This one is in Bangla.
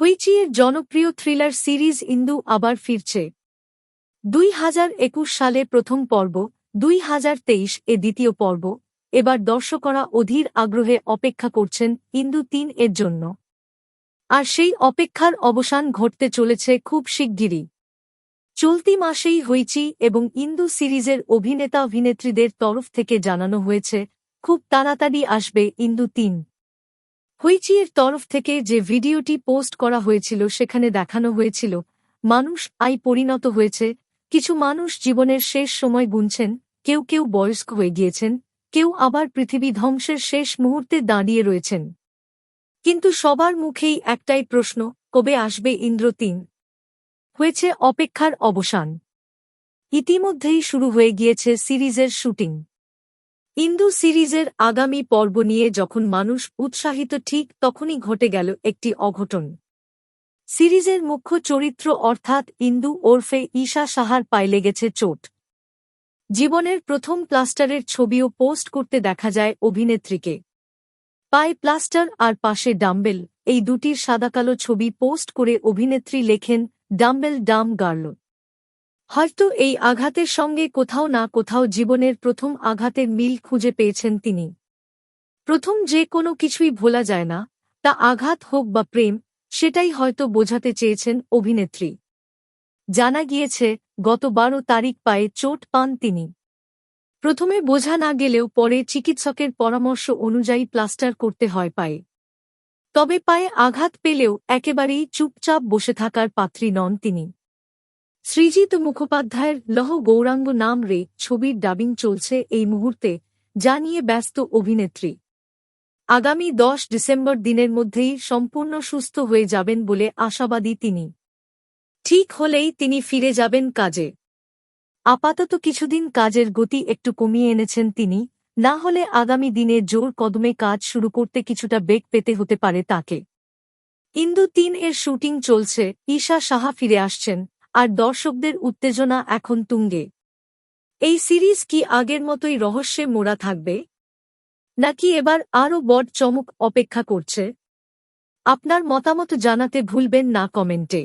হুইচিয়ের জনপ্রিয় থ্রিলার সিরিজ ইন্দু আবার ফিরছে। দুই হাজার একুশ সালে প্রথম পর্ব, দুই হাজার তেইশ এ দ্বিতীয় পর্ব, এবার দর্শকরা অধীর আগ্রহে অপেক্ষা করছেন ইন্দু তিন এর জন্য। আর সেই অপেক্ষার অবসান ঘটতে চলেছে খুব শিগগিরই। চলতি মাসেই হইচি এবং ইন্দু সিরিজের অভিনেতা অভিনেত্রীদের তরফ থেকে জানানো হয়েছে, খুব তাড়াতাড়ি আসবে ইন্দু তিন। হুইচিয়ের তরফ থেকে যে ভিডিওটি পোস্ট করা হয়েছিল, সেখানে দেখানো হয়েছিল, মানুষ আই পরিণত হয়েছে, কিছু মানুষ জীবনের শেষ সময় গুনছেন, কেউ কেউ বয়স্ক হয়ে গিয়েছেন, কেউ আবার পৃথিবী ধ্বংসের শেষ মুহূর্তে দাঁড়িয়ে রয়েছেন। কিন্তু সবার মুখেই একটাই প্রশ্ন, কবে আসবে ইন্দ্র তিন? হয়েছে অপেক্ষার অবসান। ইতিমধ্যেই শুরু হয়ে গিয়েছে সিরিজের শুটিং। ইন্দু সিরিজের আগামী পর্ব নিয়ে যখন মানুষ উৎসাহিত ঠিক তখনই ঘটে গেল একটি অঘটন। সিরিজের মুখ্য চরিত্র অর্থাৎ ইন্দু ওরফে ঈশা সাহার পায়ে লেগেছে চোট। জীবনের প্রথম প্লাস্টারের ছবিও পোস্ট করতে দেখা যায় অভিনেত্রীকে। পায়ে প্লাস্টার আর পাশে ডাম্বেল, এই দুটির সাদাকালো ছবি পোস্ট করে অভিনেত্রী লেখেন, ডাম্বেল ডাম গার্ল হয়তো এই আঘাতের সঙ্গে কোথাও না কোথাও জীবনের প্রথম আঘাতের মিল খুঁজে পেয়েছেন তিনি। প্রথম যে কোনো কিছুই ভোলা যায় না, তা আঘাত হোক বা প্রেম, সেটাই হয়তো বোঝাতে চেয়েছেন অভিনেত্রী। জানা গিয়েছে, গত বারো তারিখ পায়ে চোট পান তিনি। প্রথমে বোঝা না গেলেও পরে চিকিৎসকের পরামর্শ অনুযায়ী প্লাস্টার করতে হয় পায়ে। তবে পায়ে আঘাত পেলেও একেবারেই চুপচাপ বসে থাকার পাত্রী নন তিনি। সৃজিত মুখোপাধ্যায়ের লহ গৌরাঙ্গ নাম রে ছবির ডাবিং চলছে এই মুহূর্তে, যা নিয়ে ব্যস্ত অভিনেত্রী। আগামী দশ ডিসেম্বর দিনের মধ্যেই সম্পূর্ণ সুস্থ হয়ে যাবেন বলে আশাবাদী তিনি। ঠিক হলেই তিনি ফিরে যাবেন কাজে। আপাতত কিছুদিন কাজের গতি একটু কমিয়ে এনেছেন তিনি, না হলে আগামী দিনে জোর কদমে কাজ শুরু করতে কিছুটা বেগ পেতে হতে পারে তাকে। ইন্দু তিন এর শুটিং চলছে, ঈশা সাহা ফিরে আসছেন আর দর্শকদের উত্তেজনা এখন তুঙ্গে। এই সিরিজ কি আগের মতোই রহস্যে মোড়া থাকবে? নাকি এবার আরও বড় চমক অপেক্ষা করছে? আপনার মতামত জানাতে ভুলবেন না কমেন্টে।